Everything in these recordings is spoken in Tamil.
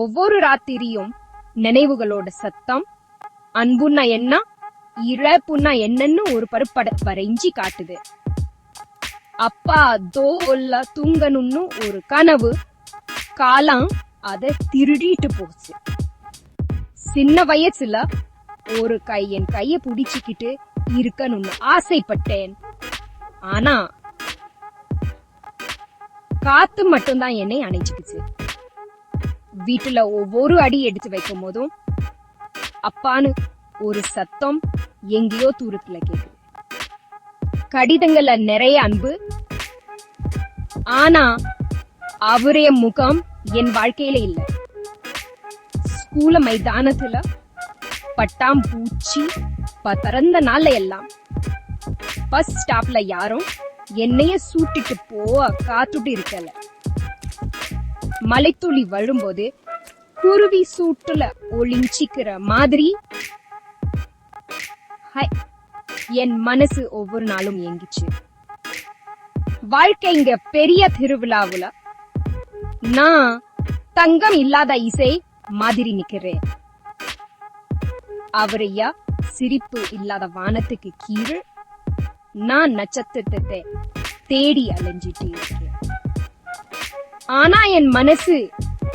ஒவ்வொரு ராத்திரியும் நினைவுகளோட சத்தம் அன்புன்னா என்ன இழப்புன்னா என்னன்னு ஒரு பருப்பட வரைஞ்சி காட்டுது. அப்பா தோல்ல தூங்கணும்னு ஒரு கனவு காலம் அதை திருடிட்டு போச்சு. சின்ன வயசுல ஒரு கை என் கைய புடிச்சுக்கிட்டு இருக்கணும்னு ஆசைப்பட்டேன். ஆனா காத்து மட்டும்தான் என்னை அணைச்சுக்குச்சு வீட்டுல ஒவ்வொரு அடி எடுத்து வைக்கும் போதும் அப்பான்னு ஒரு சத்தம் எங்கேயோ தூரத்துல கேக்குது. கடிதங்கள்ல நிறைய அன்பு. ஆனா அவரே முகம் என் வாழ்க்கையில இல்ல. ஸ்கூல மைதானத்துல பட்டாம் பூச்சி பறந்த நாள்ல எல்லாம். பஸ் ஸ்டாப்ல யாரும் என்னைய சூட்டிட்டு போக காத்துட்டு இருக்கல. மலைத்துளி வழும்போது குருவி சூட்டுல ஒளிஞ்சிக்கிற மாதிரி. என் மனசு ஒவ்வொரு நாளும் எங்கிச்சு வாழ்க்கைங்க பெரிய திருவிழாவுல. நான் தங்கம் இல்லாத இசை மாதிரி நிக்கிறேன். அவரையா சிரிப்பு இல்லாத வானத்துக்கு கீழ் நான் நட்சத்திரத்தை தேடி அலைஞ்சிட்டு இருக்கேன் ஆனா என் மனசு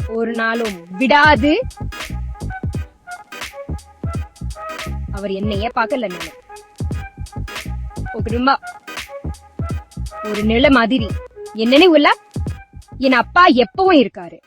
ஒரு நாளும் விடாது. அவர் என்னைய பார்க்கல நிலை குடும்பா ஒரு நில மாதிரி. என்னன்னு உள்ள என் அப்பா எப்பவும் இருக்காரு.